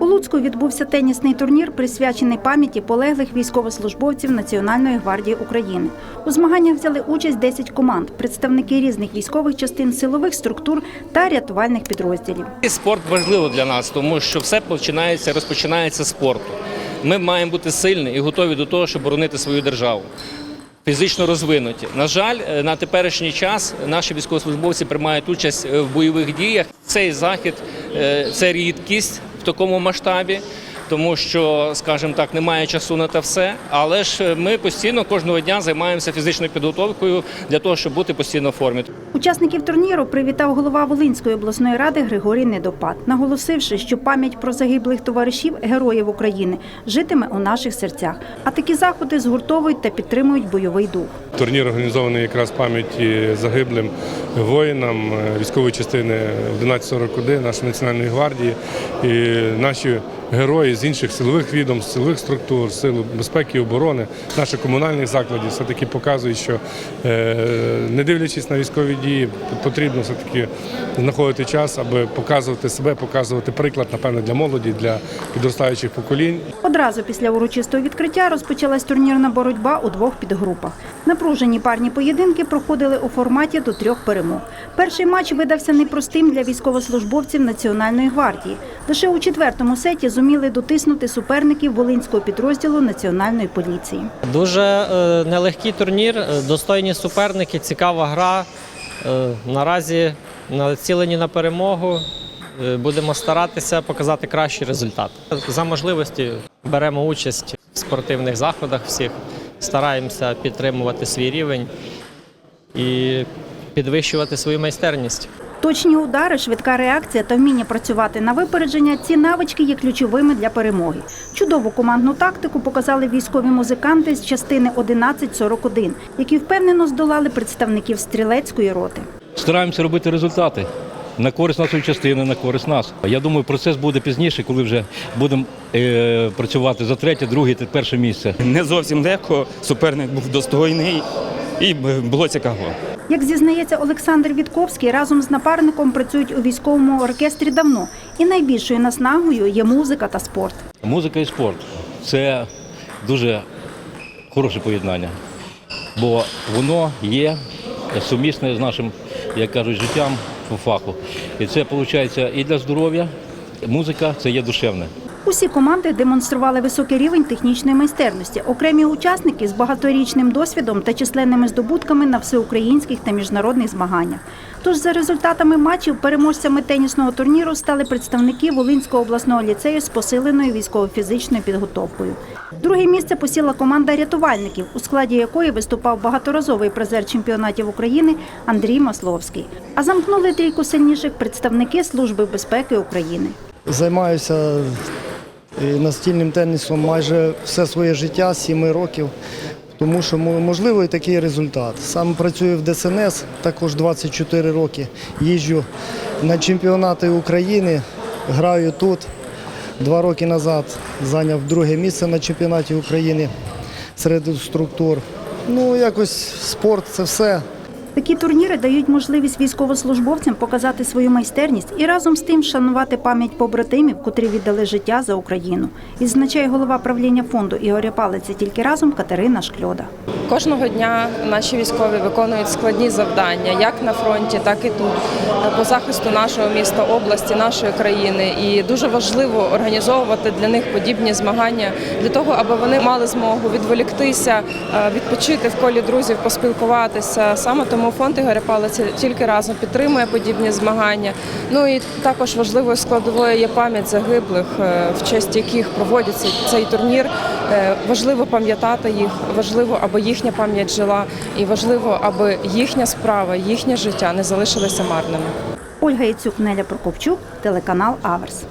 У Луцьку відбувся тенісний турнір, присвячений пам'яті полеглих військовослужбовців Національної гвардії України. У змаганнях взяли участь 10 команд, представники різних військових частин, силових структур та рятувальних підрозділів. Спорт важливо для нас, тому що все починається, розпочинається з спорту. Ми маємо бути сильні і готові до того, щоб боронити свою державу. Фізично розвинуті. На жаль, е, на теперішній час наші військовослужбовці приймають участь е, в бойових діях. Цей захід е, це рідкість в такому масштабі, тому що, скажімо так, немає часу на те все. Але ж е, ми постійно кожного дня займаємося фізичною підготовкою для того, щоб бути постійно в формі. Учасників турніру привітав голова Волинської обласної ради Григорій Недопад, наголосивши, що пам'ять про загиблих товаришів героїв України житиме у наших серцях. А такі заходи згуртовують та підтримують бойовий дух. Турнір організований якраз пам'яті загиблим воїнам е, військової частини 1141 нашої національної гвардії. І наші герої з інших силових відомств, силових структур, сил безпеки і оборони, наших комунальних закладів все-таки показують, що е, не дивлячись на військові дії, потрібно все-таки знаходити час, аби показувати себе, показувати приклад, напевно, для молоді, для підростаючих поколінь. Одразу після урочистого відкриття розпочалась турнірна боротьба у двох підгрупах. Напружені парні поєдинки проходили у форматі до трьох перемог. Перший матч видався непростим для військовослужбовців Національної гвардії. Лише у четвертому сеті зуміли дотиснути суперників Волинського підрозділу Національної поліції. Дуже е, нелегкий турнір, е, достойні суперники, цікава гра. Е, Наразі націлені на перемогу. Будемо старатися показати кращий результат. За можливості беремо участь в спортивних заходах всіх, стараємося підтримувати свій рівень і підвищувати свою майстерність. Точні удари, швидка реакція та вміння працювати на випередження ці навички є ключовими для перемоги. Чудову командну тактику показали військові музиканти з частини 1141, які впевнено здолали представників стрілецької роти. стараємося робити результати на користь нашої частини, на користь нас. Я думаю, процес буде пізніше, коли вже будемо е, працювати за третє, друге та перше місце. Не зовсім легко, суперник був достойний і було цікаво. Як зізнається Олександр Вітковський, разом з напарником працюють у військовому оркестрі давно, і найбільшою наснагою є музика та спорт. Музика і спорт це дуже хороше поєднання, бо воно є сумісне з нашим, як кажуть, життям по фаху. І це виходить і для здоров'я. Музика це є душевне. Усі команди демонстрували високий рівень технічної майстерності. Окремі учасники з багаторічним досвідом та численними здобутками на всеукраїнських та міжнародних змаганнях. Тож за результатами матчів переможцями тенісного турніру стали представники Волинського обласного ліцею з посиленою військово-фізичною підготовкою. Друге місце посіла команда рятувальників, у складі якої виступав багаторазовий призер чемпіонатів України Андрій Масловський. А замкнули трійку сильніших представники Служби безпеки України. Займаюся настільним тенісом майже все своє життя, 7 років, тому що мо- можливо і такий результат. Сам працюю в ДСНС, також 24 роки. Їжджу на чемпіонати України, граю тут. Два роки назад зайняв друге місце на чемпіонаті України серед структур. Ну, якось спорт це все. Такі турніри дають можливість військовослужбовцям показати свою майстерність і разом з тим шанувати пам'ять побратимів, котрі віддали життя за Україну. Відзначає голова правління фонду Ігоря Палиця тільки разом Катерина Шкльода. Кожного дня наші військові виконують складні завдання, як на фронті, так і тут, по захисту нашого міста, області, нашої країни. І дуже важливо організовувати для них подібні змагання для того, аби вони мали змогу відволіктися, е, відпочити в колі друзів, поспілкуватися. Саме тому фонд Ігоря Палиця тільки разом підтримує подібні змагання. Ну і також важливою складовою є пам'ять загиблих, е, в честь яких проводиться цей турнір. Е, Важливо пам'ятати їх, важливо, аби їхня пам'ять жила, і важливо, аби їхня справа, їхнє життя не залишилися марними. Ольга Яцюк, Неля Прокопчук, телеканал Аверс.